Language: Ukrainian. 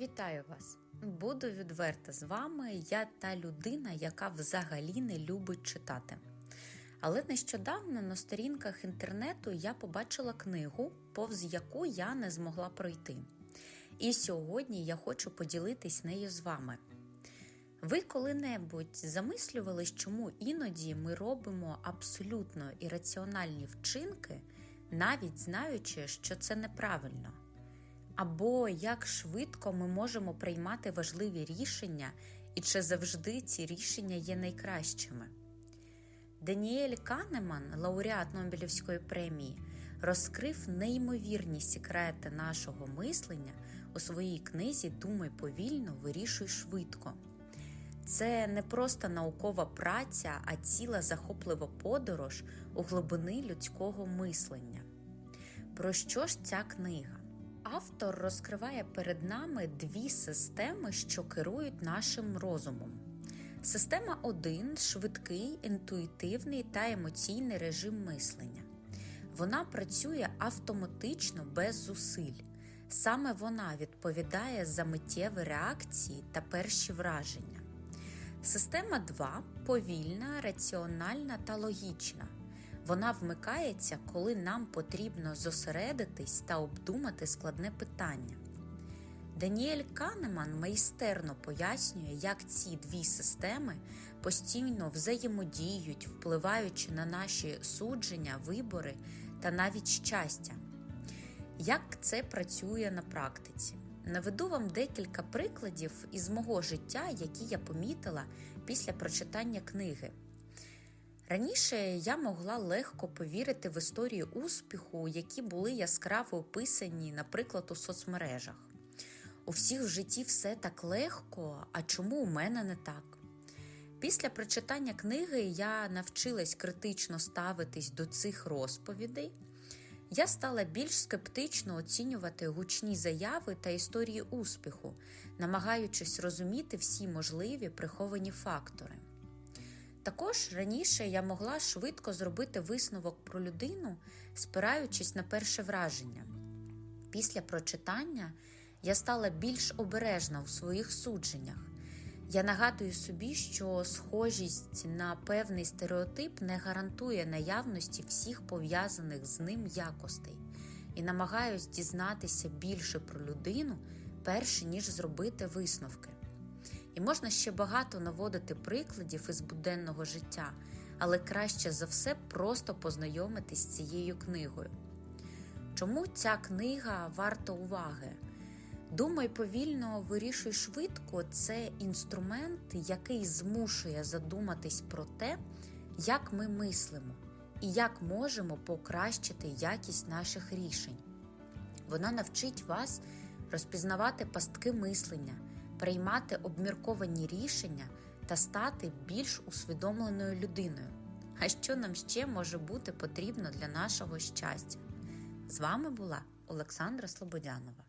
Вітаю вас! Буду відверта з вами. Я та людина, яка взагалі не любить читати. Але нещодавно на сторінках інтернету я побачила книгу, повз яку я не змогла пройти. І сьогодні я хочу поділитись нею з вами. Ви коли-небудь замислювались, чому іноді ми робимо абсолютно ірраціональні вчинки, навіть знаючи, що це неправильно? Або як швидко ми можемо приймати важливі рішення, і чи завжди ці рішення є найкращими? Даніель Канеман, лауреат Нобелівської премії, розкрив неймовірні секрети нашого мислення у своїй книзі Думай повільно, вирішуй швидко. Це не просто наукова праця, а ціла захоплива подорож у глибини людського мислення. Про що ж ця книга? Автор розкриває перед нами дві системи, що керують нашим розумом. Система 1 швидкий, інтуїтивний та емоційний режим мислення. Вона працює автоматично без зусиль. Саме вона відповідає за миттєві реакції та перші враження. Система 2 повільна, раціональна та логічна. Вона вмикається, коли нам потрібно зосередитись та обдумати складне питання. Даніель Канеман майстерно пояснює, як ці дві системи постійно взаємодіють, впливаючи на наші судження, вибори та навіть щастя. Як це працює на практиці? Наведу вам декілька прикладів із мого життя, які я помітила після прочитання книги. Раніше я могла легко повірити в історії успіху, які були яскраво описані, наприклад, у соцмережах. У всіх в житті все так легко, а чому у мене не так? Після прочитання книги я навчилась критично ставитись до цих розповідей. Я стала більш скептично оцінювати гучні заяви та історії успіху, намагаючись розуміти всі можливі приховані фактори. Також раніше я могла швидко зробити висновок про людину, спираючись на перше враження. Після прочитання я стала більш обережна у своїх судженнях. Я нагадую собі, що схожість на певний стереотип не гарантує наявності всіх пов'язаних з ним якостей, і намагаюсь дізнатися більше про людину, перше ніж зробити висновки. І можна ще багато наводити прикладів із буденного життя, але краще за все просто познайомитись з цією книгою. Чому ця книга варта уваги? Думай повільно, вирішуй швидко це інструмент, який змушує задуматись про те, як ми мислимо і як можемо покращити якість наших рішень. Вона навчить вас розпізнавати пастки мислення, приймати обмірковані рішення та стати більш усвідомленою людиною. А що нам ще може бути потрібно для нашого щастя? З вами була Олександра Слободянова.